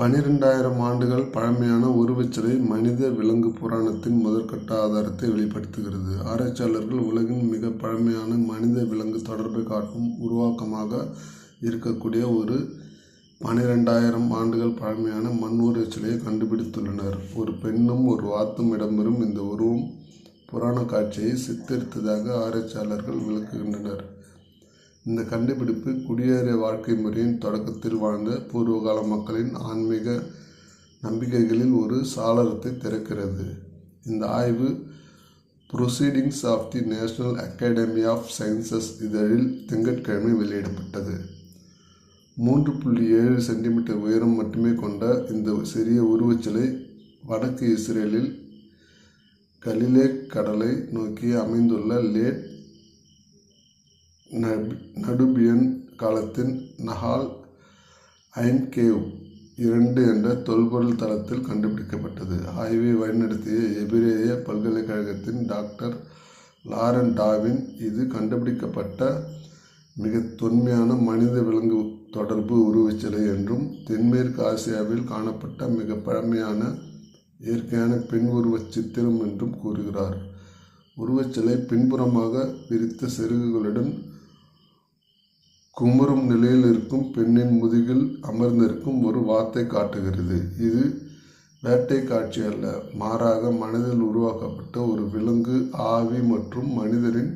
பனிரெண்டாயிரம் ஆண்டுகள் பழமையான உருவச்சிலை மனித விலங்கு புராணத்தின் முதற்கட்ட ஆதாரத்தை வெளிப்படுத்துகிறது. ஆராய்ச்சியாளர்கள் உலகின் மிக பழமையான மனித விலங்கு தொடர்பை காட்டும் உருவாக்கமாக இருக்கக்கூடிய ஒரு பனிரெண்டாயிரம் ஆண்டுகள் பழமையான மண் உருவச்சிலையை கண்டுபிடித்துள்ளனர். ஒரு பெண்ணும் ஒரு வாத்தும் இடம்பெறும் இந்த உருவம் புராண காட்சியை சித்தரித்ததாக ஆராய்ச்சியாளர்கள் விளக்குகின்றனர். இந்த கண்டுபிடிப்பு குடியேறிய வாழ்க்கை முறையின் தொடக்கத்தில் வாழ்ந்த பூர்வகால மக்களின் ஆன்மீக நம்பிக்கைகளில் ஒரு சாளரத்தை திறக்கிறது. இந்த ஆய்வு Proceedings of the National Academy of Sciences இதழில் திங்கட்கிழமை வெளியிடப்பட்டது. மூன்று புள்ளி ஏழு சென்டிமீட்டர் உயரம் மட்டுமே கொண்ட இந்த சிறிய உருவச்சிலை வடக்கு இஸ்ரேலில் கலிலே கடலை நோக்கி அமைந்துள்ள லேட் நடுபியன் காலத்தின் நஹால் ஐன் கேவ் இரண்டு என்ற தொல்பொருள் தளத்தில் கண்டுபிடிக்கப்பட்டது. ஆய்வை வழிநடத்திய எபிரேய பல்கலைக்கழகத்தின் டாக்டர் லாரன் டாவின் இது கண்டுபிடிக்கப்பட்ட மிக தொன்மையான மனித விலங்கு தொடர்பு உருவச்சிலை என்றும் தென்மேற்கு ஆசியாவில் காணப்பட்ட மிக பழமையான இயற்கையான பெண் உருவச் சித்திரம் என்றும் கூறுகிறார். உருவச்சிலை பின்புறமாக விரித்த செருகுகளுடன் குமுறும் நிலையில் இருக்கும் பெண்ணின் முதுகில் அமர்ந்திருக்கும் ஒரு வாத்தை காட்டுகிறது. இது வேட்டை காட்சி அல்ல. மாறாக மனதில் உருவாக்கப்பட்ட ஒரு விலங்கு ஆவி மற்றும் மனிதரின்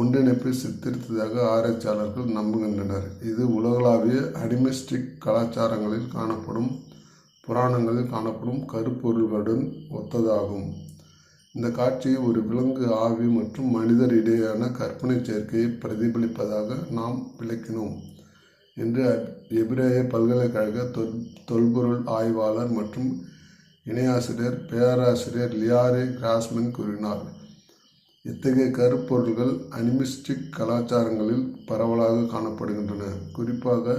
ஒன்றிணைப்பை சித்தரித்ததாக ஆராய்ச்சியாளர்கள் நம்புகின்றனர். இது உலகளாவிய அனிமிஸ்டிக் கலாச்சாரங்களில் காணப்படும் புராணங்களில் காணப்படும் கருப்பொருள்களுடன் ஒத்ததாகும். இந்த காட்சி ஒரு விலங்கு ஆவி மற்றும் மனிதர் இடையேயான கற்பனை சேர்க்கையை பிரதிபலிப்பதாக நாம் விளக்கினோம் என்று எபிரேய பல்கலைக்கழக தொல் தொல்பொருள் ஆய்வாளர் மற்றும் இணையாசிரியர் பேராசிரியர் லியாரே கிராஸ்மன் கூறினார். இத்தகைய கருப்பொருள்கள் அனிமிஸ்டிக் கலாச்சாரங்களில் பரவலாக காணப்படுகின்றன. குறிப்பாக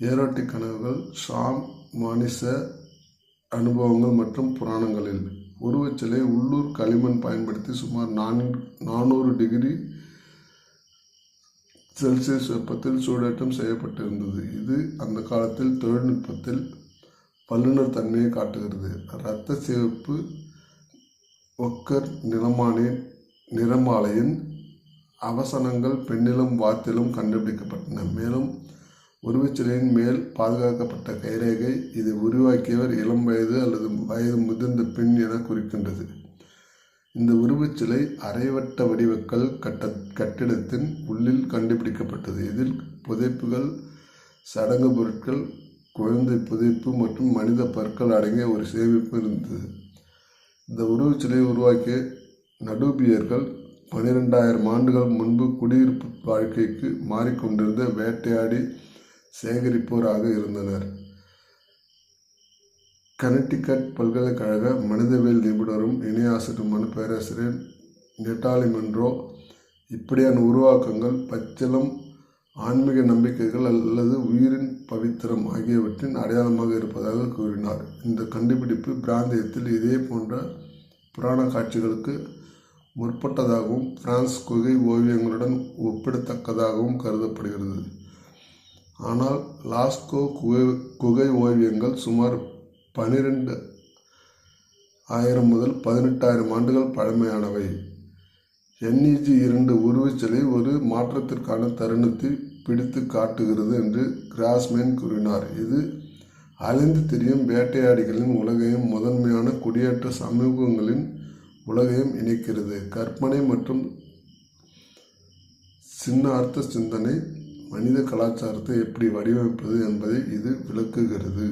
ஏரோட்டிக் கனவுகள் ஷாம் மானிச அனுபவங்கள் மற்றும் புராணங்களில். உருவச்சிலை உள்ளூர் களிமண் பயன்படுத்தி சுமார் நான் நானூறு டிகிரி செல்சியஸ் வெப்பத்தில் சூடேற்றம் செய்யப்பட்டிருந்தது. இது அந்த காலத்தில் தொழில்நுட்பத்தில் வல்லுநர் தன்மையை காட்டுகிறது. இரத்த சிவப்பு ஒக்கர் நிலமானின் நிறமாலையின் அவசனங்கள் பெண்ணிலும் வாத்திலும் கண்டுபிடிக்கப்பட்டன. மேலும் உருவச்சிலையின் மேல் பாதுகாக்கப்பட்ட கைரேகை இதை உருவாக்கியவர் இளம் வயது அல்லது வயது முதிர்ந்த பெண் என குறிக்கின்றது. இந்த உருவச்சிலை அரைவட்ட வடிவக்கல் கட்ட கட்டிடத்தின் உள்ளில் கண்டுபிடிக்கப்பட்டது. இதில் புதைப்புகள் சடங்கு பொருட்கள் குழந்தை புதைப்பு மற்றும் மனித பற்கள் அடங்கிய ஒரு சேமிப்பு இருந்தது. இந்த உருவச்சிலையை உருவாக்கிய நடுபியர்கள் பனிரெண்டாயிரம் ஆண்டுகள் முன்பு குடியிருப்பு வாழ்க்கைக்கு மாறிக்கொண்டிருந்த வேட்டையாடி சேகரிப்போராக இருந்தனர். கனெக்டிகட் பல்கலைக்கழக மனிதவியல் நிபுணரும் இணையாசிரியருமான பேராசிரியர் நெட்டாலி மென்றோ இப்படியான உருவாக்கங்கள் பச்சிலம் ஆன்மீக நம்பிக்கைகள் அல்லது உயிரின் பவித்திரம் ஆகியவற்றின் அடையாளமாக இருப்பதாக கூறினார். இந்த கண்டுபிடிப்பு பிராந்தியத்தில் இதே போன்ற புராண காட்சிகளுக்கு முற்பட்டதாகவும் பிரான்ஸ் குகை ஓவியங்களுடன் ஒப்பிடத்தக்கதாகவும் கருதப்படுகிறது. ஆனால் லாஸ்கோ குகை குகை ஓவியங்கள் சுமார் பன்னிரெண்டு ஆயிரம் முதல் பதினெட்டாயிரம் ஆண்டுகள் பழமையானவை. என்இஜி இரண்டு உருவச்சிலை ஒரு மாற்றத்திற்கான தருணத்தை பிடித்து காட்டுகிறது என்று கிராஸ்மேன் கூறினார். இது அழிந்து தெரியும் வேட்டையாடிகளின் உலகையும் முதன்மையான குடியேற்ற சமூகங்களின் உலகையும் இணைக்கிறது. கற்பனை மற்றும் சின்ன அர்த்த சிந்தனை மனித கலாச்சாரத்தை எப்படி வடிவமைப்பது என்பதை இது விளக்குகிறது.